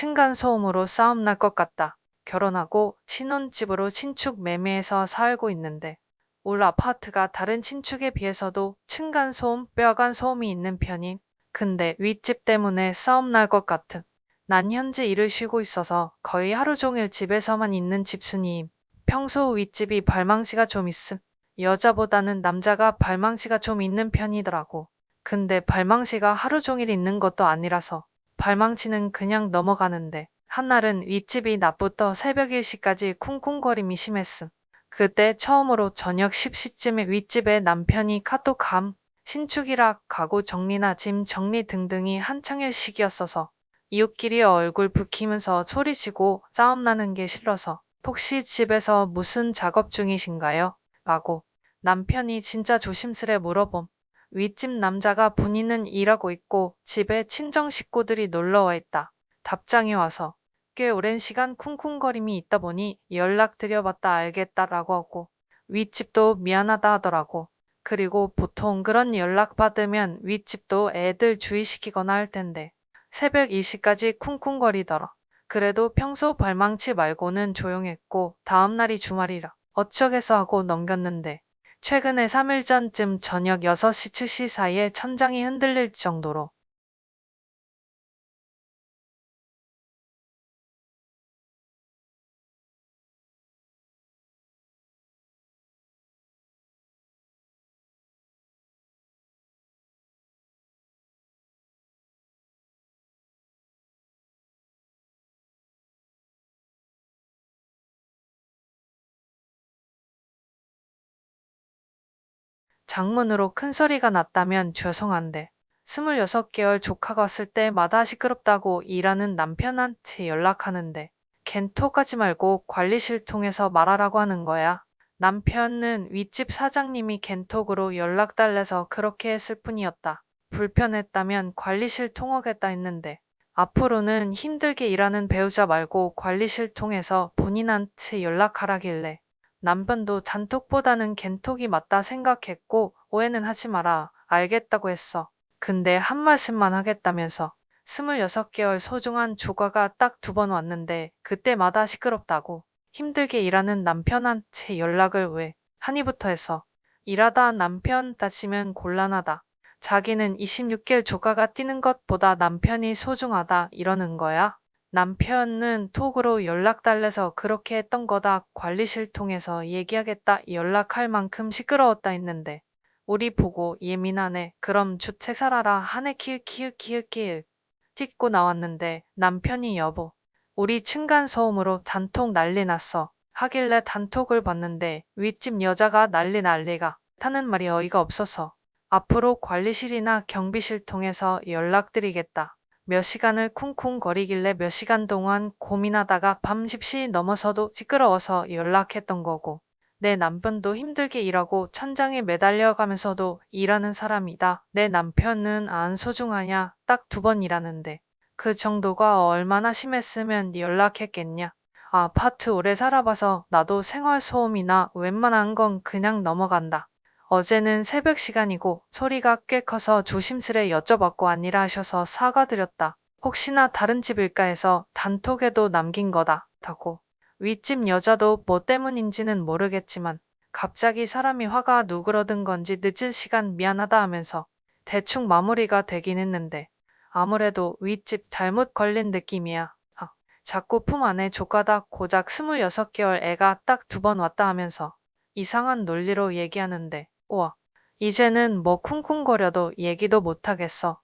층간 소음으로 싸움 날 것 같다. 결혼하고 신혼집으로 신축 매매해서 살고 있는데 올 아파트가 다른 신축에 비해서도 층간 소음, 뼈간 소음이 있는 편임. 근데 윗집 때문에 싸움 날 것 같음. 난 현재 일을 쉬고 있어서 거의 하루 종일 집에서만 있는 집순이임. 평소 윗집이 발망치가 좀 있음. 여자보다는 남자가 발망치가 좀 있는 편이더라고. 근데 발망치가 하루 종일 있는 것도 아니라서 발망치는 그냥 넘어가는데 한날은 윗집이 낮부터 새벽 1시까지 쿵쿵거림이 심했음. 그때 처음으로 저녁 10시쯤에 윗집에 남편이 카톡함. 신축이라 가구 정리나 짐 정리 등등이 한창일 시기였어서 이웃끼리 얼굴 붉히면서 소리치고 싸움 나는 게 싫어서 혹시 집에서 무슨 작업 중이신가요? 라고 남편이 진짜 조심스레 물어봄. 윗집 남자가 본인은 일하고 있고 집에 친정 식구들이 놀러와 있다. 답장이 와서 꽤 오랜 시간 쿵쿵거림이 있다 보니 연락드려봤다 알겠다라고 하고 윗집도 미안하다 하더라고. 그리고 보통 그런 연락 받으면 윗집도 애들 주의시키거나 할 텐데 새벽 2시까지 쿵쿵거리더라. 그래도 평소 발망치 말고는 조용했고 다음날이 주말이라 어쩌겠어 하고 넘겼는데 최근에 3일 전쯤 저녁 6시 7시 사이에 천장이 흔들릴 정도로 장문으로 큰 소리가 났다면 죄송한데 26개월 조카가 왔을 때마다 시끄럽다고 일하는 남편한테 연락하는데 걘 톡하지 말고 관리실 통해서 말하라고 하는 거야. 남편은 윗집 사장님이 겐톡으로 연락 달래서 그렇게 했을 뿐이었다. 불편했다면 관리실 통하겠다 했는데 앞으로는 힘들게 일하는 배우자 말고 관리실 통해서 본인한테 연락하라길래 남편도 잔톡보다는 겐톡이 맞다 생각했고 오해는 하지 마라 알겠다고 했어. 근데 한 말씀만 하겠다면서 26개월 소중한 조과가 딱 두 번 왔는데 그때마다 시끄럽다고 힘들게 일하는 남편한테 연락을 왜 하니부터 해서 일하다 남편 다치면 곤란하다. 자기는 26개월 조카가 뛰는 것보다 남편이 소중하다 이러는 거야. 남편은 톡으로 연락 달래서 그렇게 했던 거다. 관리실 통해서 얘기하겠다. 연락할 만큼 시끄러웠다 했는데 우리 보고 예민하네. 그럼 주책 살아라. 하네 키읔 키읔 키읔 키읔 찍고 나왔는데 남편이 여보 우리 층간 소음으로 단톡 난리 났어. 하길래 단톡을 봤는데 윗집 여자가 난리 난리가 타는 말이 어이가 없어서 앞으로 관리실이나 경비실 통해서 연락드리겠다. 몇 시간을 쿵쿵거리길래 몇 시간 동안 고민하다가 밤 10시 넘어서도 시끄러워서 연락했던 거고 내 남편도 힘들게 일하고 천장에 매달려 가면서도 일하는 사람이다. 내 남편은 안 소중하냐? 딱 두 번 일하는데 그 정도가 얼마나 심했으면 연락했겠냐? 아파트 오래 살아봐서 나도 생활소음이나 웬만한 건 그냥 넘어간다. 어제는 새벽 시간이고 소리가 꽤 커서 조심스레 여쭤봤고 아니라 하셔서 사과드렸다. 혹시나 다른 집일까 해서 단톡에도 남긴 거다. 다고. 윗집 여자도 뭐 때문인지는 모르겠지만 갑자기 사람이 화가 누그러든 건지 늦은 시간 미안하다 하면서 대충 마무리가 되긴 했는데 아무래도 윗집 잘못 걸린 느낌이야. 아, 자꾸 품 안에 조카다 고작 26개월 애가 딱 두 번 왔다 하면서 이상한 논리로 얘기하는데 우와 이제는 뭐 쿵쿵거려도 얘기도 못하겠어.